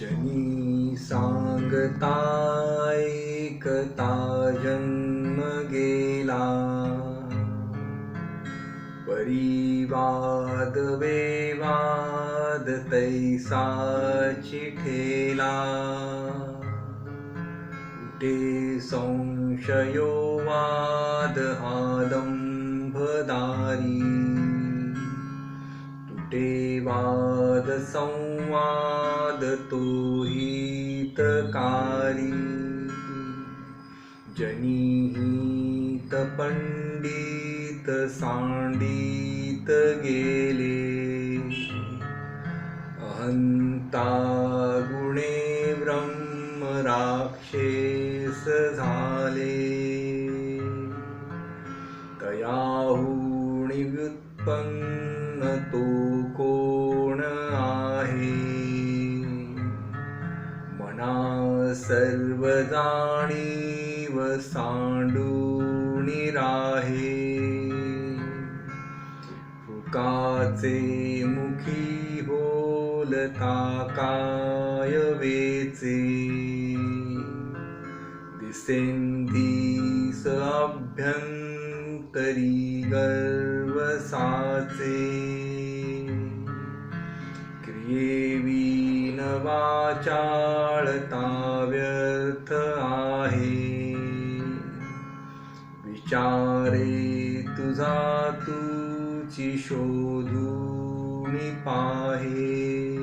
जनी सांगता ऐकता जन्म गेला परिवाद वेवाद तैसाची ठेला ते संशयो वाद आदंभदारी वाद संवाद तो हितकारी। जनिहित पंडित सांडित गेले। अहंता गुणे ब्रह्म राक्षेस झाले। तयाहुणी व्युत्पन्न सर्व जाणीव सांडूनी राहे. फुकाचे मुखी बोलता काय वेचे. दिसेंदिस अभ्यंतरी गर्व साचे क्रियेवीन वाचाळता आहे. विचारे तुझा तुची शोधून पाहे.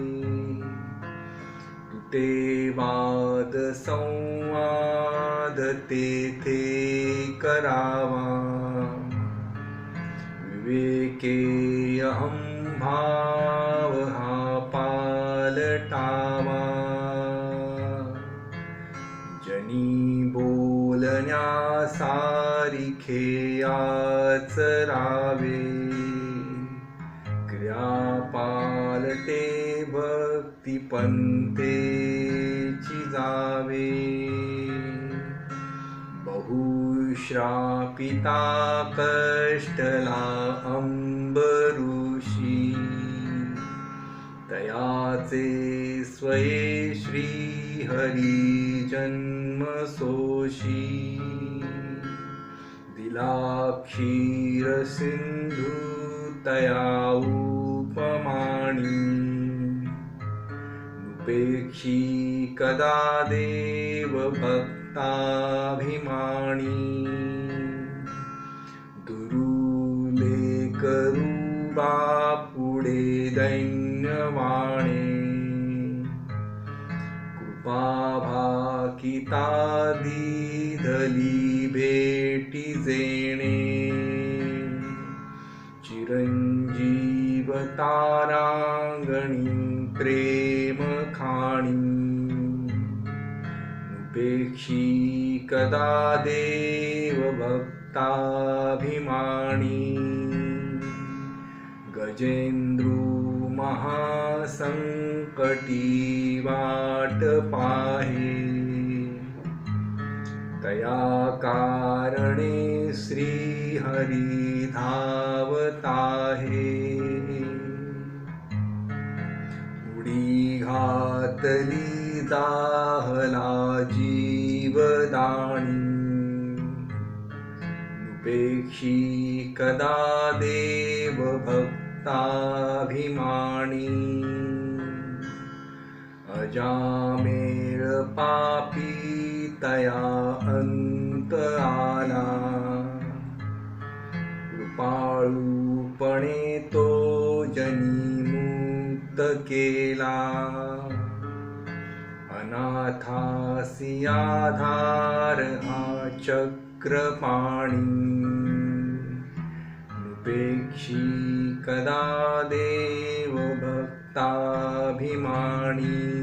तुटे वाद संवाद तेथे करावा. विवेके अहं भाव हा पालटावा. जनी बोलण्या सारिखे आचरावे. क्रिया पालते भक्ती पंतेची जावे बहुश्रापिता कष्टला अंबऋषी तयाचे स्वये श्री हरी जन्म सोशी। दिला क्षीर सिंधू तया उपमाणी उपेक्षी कदा देव भक्ताभिमानी। दुरुले करू बापुडे दैन्यवाणे। कृपा लिभेटि जेणे चिरञ्जीवताराङ्गणी प्रेमखाणी उपेक्षी कदा देवभक्ताभिमाणी गजेन्द्रू महासङ्कटी वाट पाहि कारणे श्रीहरिधावताहे। दाहला जीवदानि उपेक्षी कदा देवभक्ताभिमानी। अजामेर पापी तया अन्त आला कृपालुपणे तो जनिमुक्त अनाथा स्याधार आचक्रपाणि। उपेक्षी कदा देवभक्ताभिमानी।